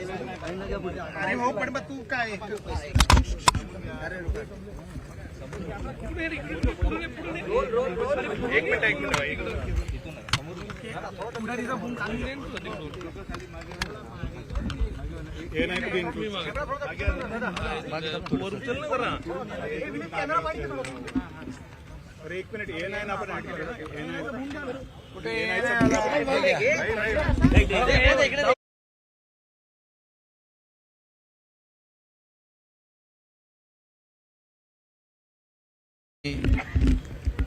अरे हो पण मग तू काय एक मिनिट एक मिनिट एक मिनिट. हे नाही आपण हे कुठे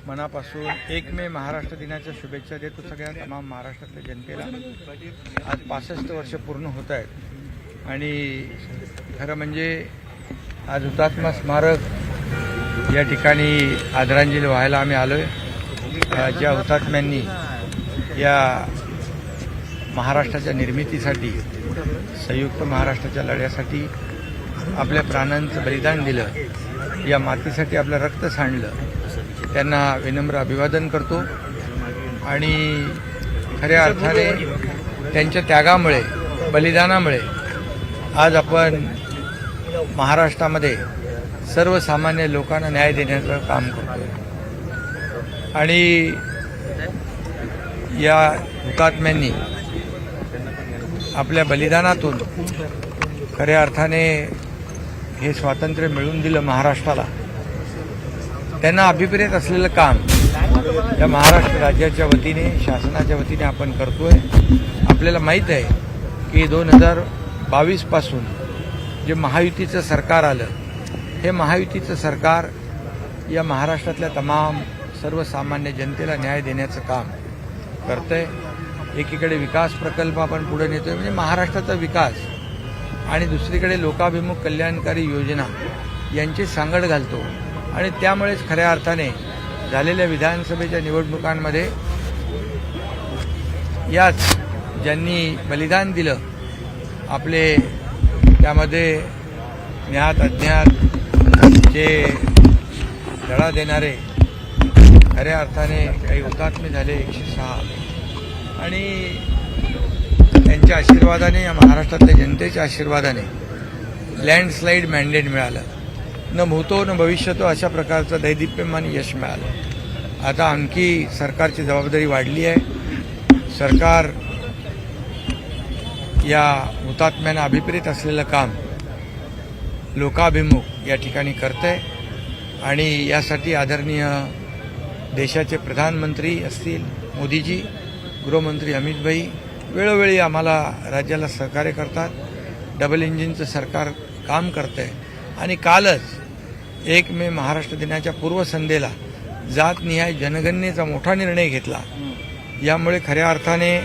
मनापासून एक मे महाराष्ट्र दिनाच्या शुभेच्छा देतो सगळ्या तमाम महाराष्ट्रातल्या जनतेला. आज पासष्ट वर्ष पूर्ण होत आहेत. आणि खरं म्हणजे आज हुतात्मा स्मारक या ठिकाणी आदरांजली व्हायला आम्ही आलो आहे ज्या हुतात्म्यांनी या महाराष्ट्राच्या निर्मितीसाठी संयुक्त महाराष्ट्राच्या लढ्यासाठी आपल्या प्राणांचं बलिदान दिलं या मातीसाठी आपलं रक्त सांडलं त्यांना विनम्र अभिवादन करतो. आणि खऱ्या अर्थाने त्यांच्या त्यागामुळे बलिदानामुळे आज आपण महाराष्ट्रामध्ये सर्वसामान्य लोकांना न्याय देण्याचं काम करतो आणि या हुतात्म्यांनी आपल्या बलिदानातून खऱ्या अर्थाने हे स्वातंत्र्य मिळवून दिलं महाराष्ट्राला. त्यांना अभिप्रेत असलेलं काम या महाराष्ट्र राज्याच्या वतीने शासनाच्या वतीने आपण करतोय. आपल्याला माहीत आहे की दोन हजार बावीसपासून जे महायुतीचं सरकार आलं हे महायुतीचं सरकार या महाराष्ट्रातल्या तमाम सर्वसामान्य जनतेला न्याय देण्याचं काम करतंय. एकीकडे विकास प्रकल्प आपण पुढे नेतोय म्हणजे महाराष्ट्राचा विकास आणि दुसरीकडे लोकाभिमुख कल्याणकारी योजना यांची सांगड घालतो. आणि त्यामुळेच खऱ्या अर्थाने झालेल्या विधानसभेच्या निवडणुकांमध्ये याच ज्यांनी बलिदान दिलं आपले त्यामध्ये ज्ञात अज्ञात जे लढा देणारे खऱ्या अर्थाने काही हुतात्मे झाले एकशे सहा. आणि त्यांच्या आशीर्वादाने या महाराष्ट्रातल्या जनतेच्या आशीर्वादाने लँडस्लाईड मॅन्डेट मिळालं. न भूतो न भविष्यतो अशा प्रकारचं दैदिप्यमान यश मिळालं. आता आणखी सरकारची जबाबदारी वाढली आहे. सरकार या हुतात्म्यांना अभिप्रेत असलेलं काम लोकाभिमुख या ठिकाणी करतंय. आणि यासाठी आदरणीय देशाचे प्रधानमंत्री असतील मोदीजी गृहमंत्री अमितभाई वेळोवेळी आम्हाला राज्याला सहकार्य करतात. डबल इंजिनचं सरकार काम करतंय. आणि कालच एक मे महाराष्ट्र दिनाच्या पूर्वसंध्येला जातनिहाय जनगणनेचा मोठा निर्णय घेतला. यामुळे खऱ्या अर्थाने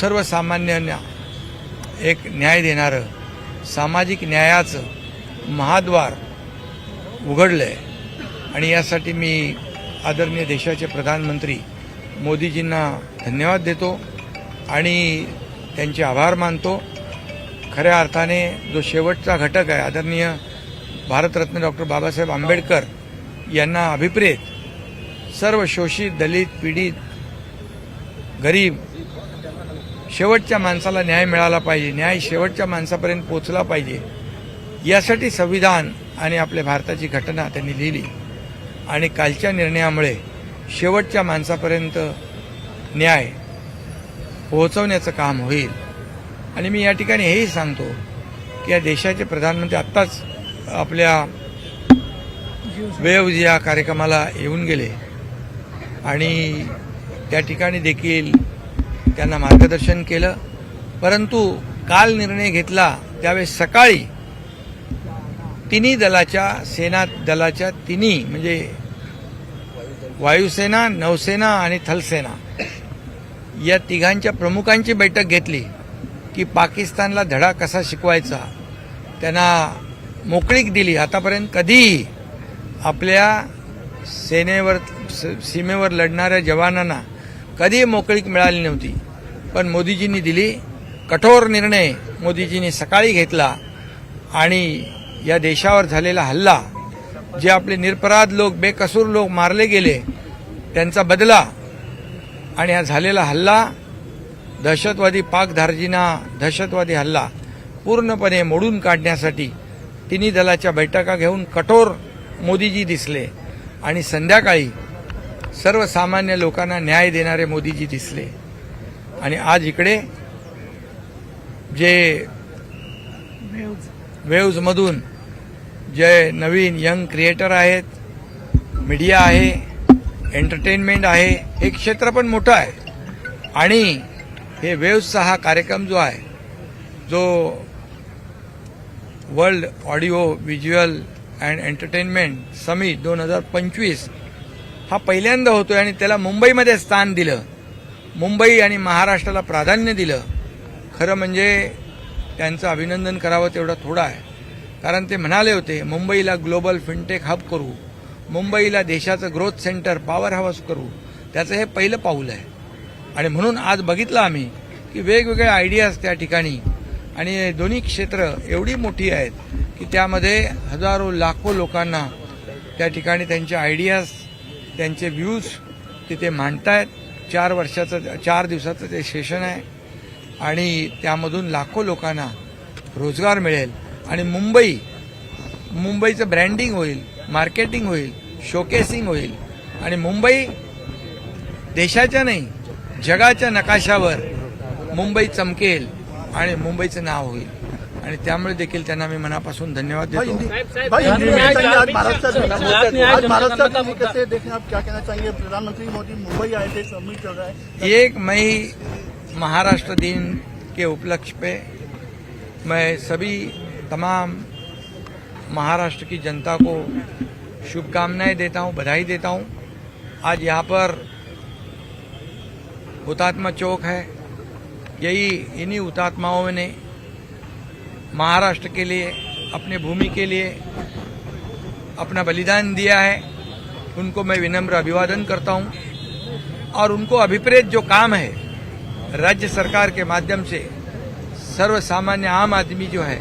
सर्वसामान्यांना एक न्याय देणारं सामाजिक न्यायाचं महाद्वार उघडलं आहे आणि यासाठी मी आदरणीय देशाचे प्रधानमंत्री मोदीजींना धन्यवाद देतो आणि त्यांचे आभार मानतो. खऱ्या अर्थाने जो शेवटचा घटक आहे आदरणीय भारतरत्न डॉक्टर बाबासाहेब आंबेडकर यांना अभिप्रेत सर्व शोषित दलित पीडित गरीब शेवटच्या माणसाला न्याय मिळाला पाहिजे न्याय शेवटच्या माणसापर्यंत पोचला पाहिजे यासाठी संविधान आणि आपल्या भारताची घटना त्यांनी लिहिली. आणि कालच्या निर्णयामुळे शेवटच्या माणसापर्यंत न्याय पोहोचवण्याचं काम होईल. आणि मी या ठिकाणी हेही सांगतो की या देशाचे प्रधानमंत्री आत्ताच आपल्या वेव या कार्यक्रमाला येऊन गेले. आणि त्या ठिकाणी देखील त्यांना मार्गदर्शन केलं. परंतु काल निर्णय घेतला त्यावेळेस सकाळी तिन्ही दलाच्या सेना दलाच्या तिन्ही म्हणजे वायुसेना नौसेना आणि थलसेना या तिघांच्या प्रमुखांची बैठक घेतली की पाकिस्तानला धडा कसा शिकवायचा त्यांना मोकळीक दिली. आतापर्यंत कधीही आपल्या सेनेवर स- सीमेवर लढणाऱ्या जवानांना कधीही मोकळीक मिळाली नव्हती. पण मोदीजींनी दिली कठोर निर्णय. मोदीजींनी सकाळी घेतला आणि या देशावर झालेला हल्ला जे आपले निरपराध लोक बेकसूर लोक मारले गेले त्यांचा बदला आणि हा झालेला हल्ला दहशतवादी पाकधारजींना दहशतवादी हल्ला पूर्णपणे मोडून काढण्यासाठी तिन्ही दलाच्या बैठका घेऊन कठोर मोदीजी दिसले आणि संध्याकाळी सर्वसामान्य लोकांना न्याय देणारे मोदीजी दिसले. आणि आज इकडे जे वेव्जमधून जे नवीन यंग क्रिएटर आहेत मीडिया आहे एंटरटेनमेंट आहे हे क्षेत्र पण मोठं आहे. आणि हे वेव्सचा हा कार्यक्रम जो आहे जो world audio visual and entertainment summit दोन हजार पंचवीस हा पहिल्यांदा होतोय आणि त्याला मुंबईमध्ये स्थान दिलं. मुंबई आणि महाराष्ट्राला प्राधान्य दिलं. खरं म्हणजे त्यांचं अभिनंदन करावं तेवढं थोडं आहे. कारण ते म्हणाले होते मुंबईला ग्लोबल फिनटेक हब करू. मुंबईला देशाचं ग्रोथ सेंटर पॉवर हाऊस करू. त्याचं हे पहिलं पाऊल आहे. आणि म्हणून आज बघितलं आम्ही की वेगवेगळ्या आयडियाज त्या ठिकाणी. आणि दोन्ही क्षेत्र एवढी मोठी आहेत की त्यामध्ये हजारो लाखो लोकांना त्या ठिकाणी त्यांचे आयडियाज त्यांचे व्ह्यूज तिथे मांडतायत. चार वर्षाचं चार दिवसाचं ते सेशन आहे. आणि त्यामधून लाखो लोकांना रोजगार मिळेल. आणि मुंबई मुंबईचं ब्रँडिंग होईल मार्केटिंग होईल शोकेसिंग होईल. आणि मुंबई देशाच्या नाही जगाच्या नकाशावर मुंबई चमकेल आणि मुंबईचं नाव होईल. आणि त्यामुळे देखील त्यांना मी मनापासून धन्यवाद भाई देतो. हिंदी भाई हिंदी में कहेंगे आज महाराष्ट्र गुजरात में आज आज महाराष्ट्र जनता को कैसे देखें आप क्या कहना चाहेंगे? प्रधानमंत्री मोदी मुंबई आए थे समिट चल रहा है। एक मई महाराष्ट्र दिन के उपलक्ष्य पे मैं सभी तमाम महाराष्ट्र की जनता को शुभकामनाएँ देता हूँ, बधाई देता हूँ। आज यहाँ पर हुतात्मा चौक है। यही इन्हीं हुतात्माओं ने महाराष्ट्र के लिए, अपने भूमि के लिए अपना बलिदान दिया है। उनको मैं विनम्र अभिवादन करता हूँ और उनको अभिप्रेत जो काम है राज्य सरकार के माध्यम से सर्व सामान्य आम आदमी जो है,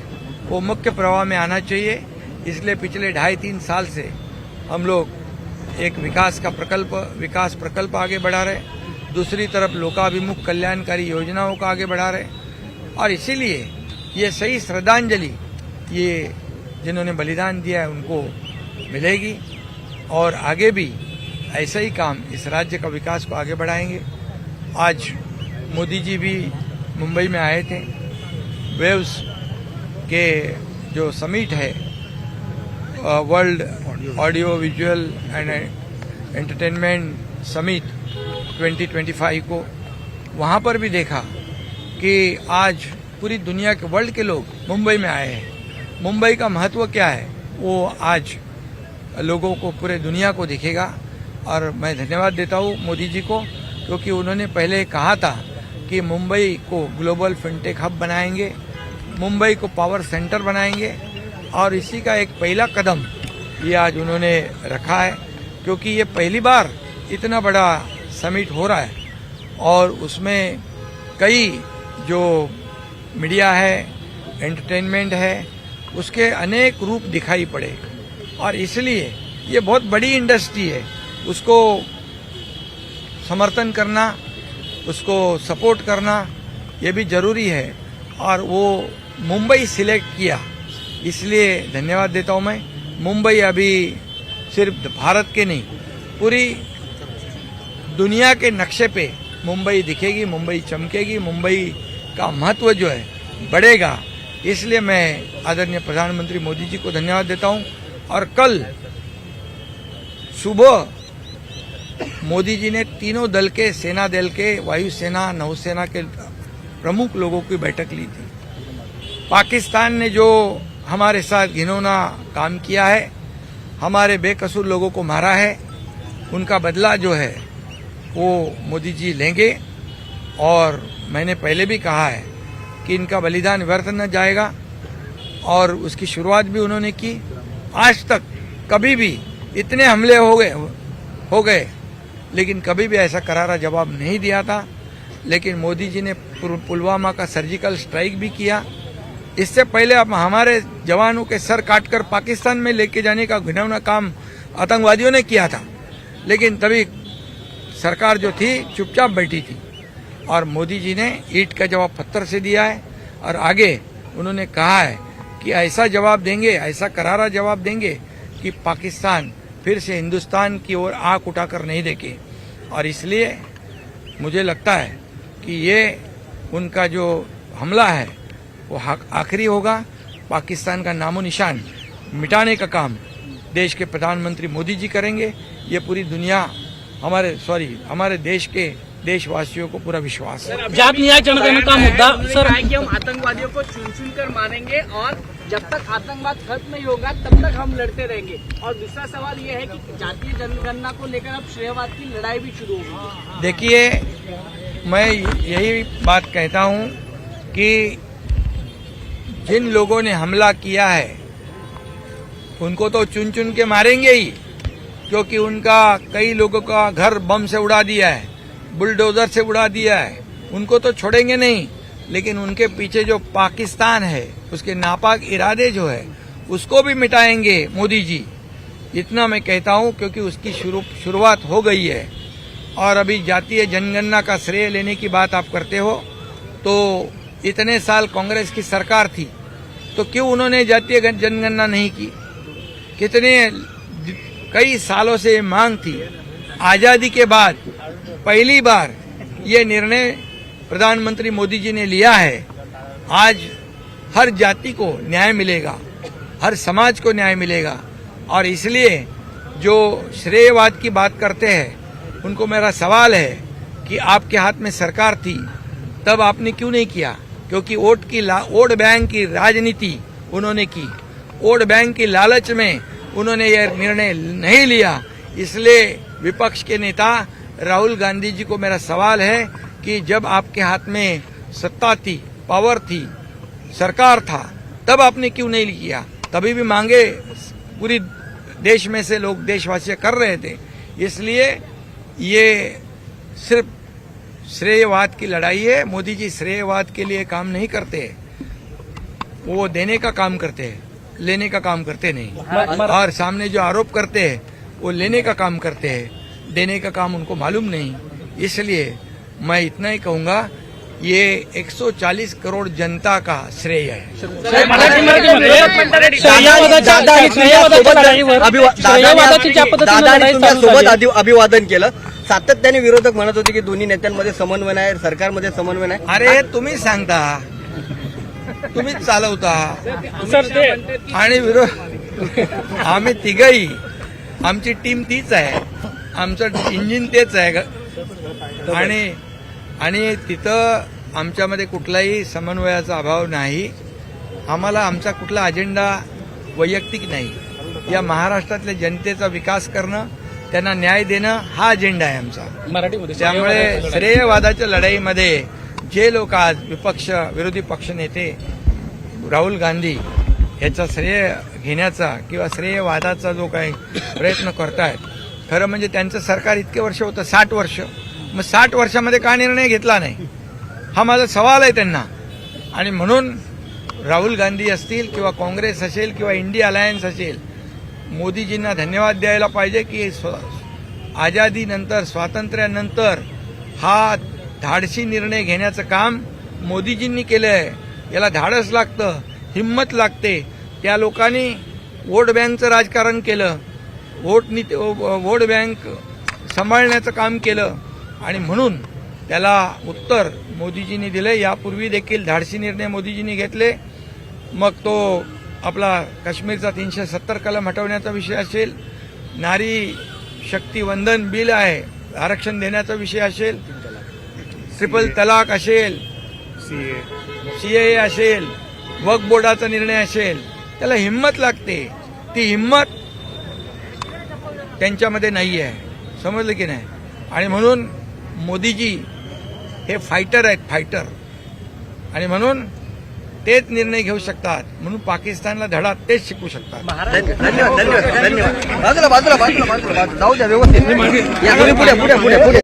वो मुख्य प्रवाह में आना चाहिए। इसलिए पिछले ढाई तीन साल से हम लोग एक विकास का प्रकल्प, विकास प्रकल्प आगे बढ़ा रहे दूसरी तरफ़ लोकाभिमुख कल्याणकारी योजनाओं को आगे बढ़ा रहे और इसीलिए ये सही श्रद्धांजलि, ये जिन्होंने बलिदान दिया है, उनको मिलेगी। और आगे भी ऐसा ही काम इस राज्य का विकास को आगे बढ़ाएँगे। आज मोदी जी भी मुंबई में आए थे। वेव्स के जो समिट है world audio visual and entertainment summit 2025 को, वहाँ पर भी देखा कि आज पूरी दुनिया के, वर्ल्ड के लोग मुंबई में आए हैं। मुंबई का महत्व क्या है, वो आज लोगों को पूरे दुनिया को दिखेगा। और मैं धन्यवाद देता हूँ मोदी जी को, क्योंकि उन्होंने पहले कहा था कि मुंबई को ग्लोबल फिनटेक हब बनाएँगे, मुंबई को पावर सेंटर बनाएँगे, और इसी का एक पहला कदम ये आज उन्होंने रखा है, क्योंकि ये पहली बार इतना बड़ा समिट हो रहा है, और उसमें कई जो मीडिया है, एंटरटेनमेंट है, उसके अनेक रूप दिखाई पड़े, और इसलिए ये बहुत बड़ी इंडस्ट्री है, उसको समर्थन करना उसको सपोर्ट करना ये भी ज़रूरी है। और वो मुंबई सिलेक्ट किया। इसलिए धन्यवाद देता हूँ मैं। मुंबई अभी सिर्फ़ भारत के नहीं, पूरी दुनिया के नक्शे पे मुंबई दिखेगी, मुंबई चमकेगी, मुंबई का महत्व जो है बढ़ेगा। इसलिए मैं आदरणीय प्रधानमंत्री मोदी जी को धन्यवाद देता हूँ। और कल सुबह मोदी जी ने तीनों दल के, सेना दल के वायुसेना नौसेना के प्रमुख लोगों की बैठक ली थी। पाकिस्तान ने जो हमारे साथ घिनौना काम किया है, हमारे बेकसूर लोगों को मारा है, उनका बदला जो है, वो मोदी जी लेंगे। और मैंने पहले भी कहा है कि इनका बलिदान व्यर्थ न जाएगा, और उसकी शुरुआत भी उन्होंने की। आज तक कभी भी इतने हमले हो गए हो गए लेकिन कभी भी ऐसा करारा जवाब नहीं दिया था। लेकिन मोदी जी ने पुलवामा का सर्जिकल स्ट्राइक भी किया। इससे पहले अब हमारे जवानों के सर काटकर पाकिस्तान में लेके जाने का घिनौना काम आतंकवादियों ने किया था। लेकिन तभी सरकार जो थी, चुपचाप बैठी थी। और मोदी जी ने ईट का जवाब पत्थर से दिया है और आगे उन्होंने कहा है कि ऐसा जवाब देंगे, ऐसा करारा जवाब देंगे कि पाकिस्तान फिर से हिंदुस्तान की ओर आँख उठाकर नहीं देखे। और इसलिए मुझे लगता है कि ये उनका जो हमला है वो आखिरी होगा। पाकिस्तान का नामो निशान मिटाने का काम देश के प्रधानमंत्री मोदी जी करेंगे। ये पूरी दुनिया हमारे सॉरी हमारे देश के देशवासियों को पूरा विश्वास है। जात न्याय जनगणना का मुद्दा सर। हम आतंकवादियों को चुन चुन कर मारेंगे और जब तक आतंकवाद खत्म नहीं होगा, तब तक हम लड़ते रहेंगे। और दूसरा सवाल ये है कि जातीय जनगणना को लेकर अब श्रेयवाद की लड़ाई भी शुरू होगी। देखिए, मैं यही बात कहता हूँ कि जिन लोगों ने हमला किया है, उनको तो चुन चुन के मारेंगे ही, क्योंकि उनका कई लोगों का घर बम से उड़ा दिया है, बुलडोजर से उड़ा दिया है, उनको तो छोड़ेंगे नहीं। लेकिन उनके पीछे जो पाकिस्तान है, उसके नापाक इरादे जो है, उसको भी मिटाएँगे मोदी जी। इतना मैं कहता हूँ क्योंकि उसकी शुरू, शुरुआत हो गई है। और अभी जातीय जनगणना का श्रेय लेने की बात आप करते हो तो इतने साल कांग्रेस की सरकार थी तो क्यों उन्होंने जातीय जनगणना नहीं की? कितने कई सालों से मांग थी। आज़ादी के बाद पहली बार ये निर्णय प्रधानमंत्री मोदी जी ने लिया है, आज हर जाति को न्याय मिलेगा, हर समाज को न्याय मिलेगा। और इसलिए जो श्रेयवाद की बात करते हैं, उनको मेरा सवाल है कि आपके हाथ में सरकार थी, तब आपने क्यों नहीं किया? क्योंकि वोट की वोट बैंक की राजनीति उन्होंने की। वोट बैंक की लालच में उन्होंने यह निर्णय नहीं लिया। इसलिए विपक्ष के नेता राहुल गांधी जी को मेरा सवाल है कि जब आपके हाथ में सत्ता थी पावर थी सरकार था तब आपने क्यों नहीं किया? तभी भी मांगे पूरी देश में से लोग देशवासी कर रहे थे। इसलिए ये सिर्फ़ श्रेयवाद की लड़ाई है। मोदी जी श्रेयवाद के लिए काम नहीं करते। वो देने का काम करते हैं लेने का काम करते नहीं। और सामने जो आरोप करते हैं वो लेने का काम करते हैं। देने का काम उनको मालूम नहीं। इसलिए मैं इतना ही कहूंगा ये 140 करोड जनता का श्रेय है। अभिवादन केलं. सातत्याने विरोधक म्हणत होते की दोन्ही नेत्यांमध्ये समन्वय नाही सरकारमध्ये समन्वय नाही. अरे तुम्ही सांगता. तुम्हीच चालवता. सर ते आणि विरोध आम्ही तिघही आमची टीम तीच आहे. आमचं इंजिन तेच आहे. ग- आणि आणि तिथं आमच्यामध्ये कुठलाही समन्वयाचा अभाव नाही. आम्हाला आमचा कुठला अजेंडा वैयक्तिक नाही. या महाराष्ट्रातल्या जनतेचा विकास करणं त्यांना न्याय देणं हा अजेंडा आहे आमचा. मराठीमध्ये त्यामुळे श्रेयवादाच्या लढाईमध्ये जे लोक आज विपक्ष विरोधी पक्षनेते राहुल गांधी याचा श्रेय घेण्याचा किंवा श्रेयवादाचा जो काही प्रयत्न करतायत खरं म्हणजे त्यांचं सरकार इतके वर्ष होतं साठ वर्ष. मग साठ वर्षामध्ये का निर्णय घेतला नाही? हा माझा सवाल आहे त्यांना. आणि म्हणून राहुल गांधी असतील किंवा काँग्रेस असेल किंवा इंडिया अलायन्स असेल मोदीजींना धन्यवाद द्यायला पाहिजे की स्व आझादीनंतर स्वातंत्र्यानंतर हा धाडसी निर्णय घेण्याचं काम मोदीजींनी केलं आहे. याला धाडस लागतं हिंमत लागते. त्या लोकांनी वोट बँकचं राजकारण केलं. वोट नीती वोट बँक सांभाळण्याचं काम केलं. आणि म्हणून त्याला उत्तर मोदीजींनी दिलं. यापूर्वी देखील धाडसी निर्णय मोदीजींनी घेतले. मग तो आपला काश्मीरचा तीनशे सत्तर कलम हटवण्याचा विषय असेल नारी शक्ती वंदन बिल आहे आरक्षण देण्याचा विषय असेल ट्रिपल तलाक असेल सीए असेल वक बोर्डाचा निर्णय असेल त्याला हिंमत लागते. ती हिंमत त्यांच्यामध्ये नाही आहे समजलं की नाही? आणि म्हणून मोदीजी हे फायटर आहेत फायटर. आणि म्हणून तेच निर्णय घेऊ शकतात. म्हणून पाकिस्तानला धडा तेच शिकू शकतात. धन्यवाद धन्यवाद. धन्यवाद बाजूला बाजूला बाजूला बाजूला बाजूला. जाऊ द्या व्यवस्थित. या, पुढे पुढे पुढे पुढे पुढे.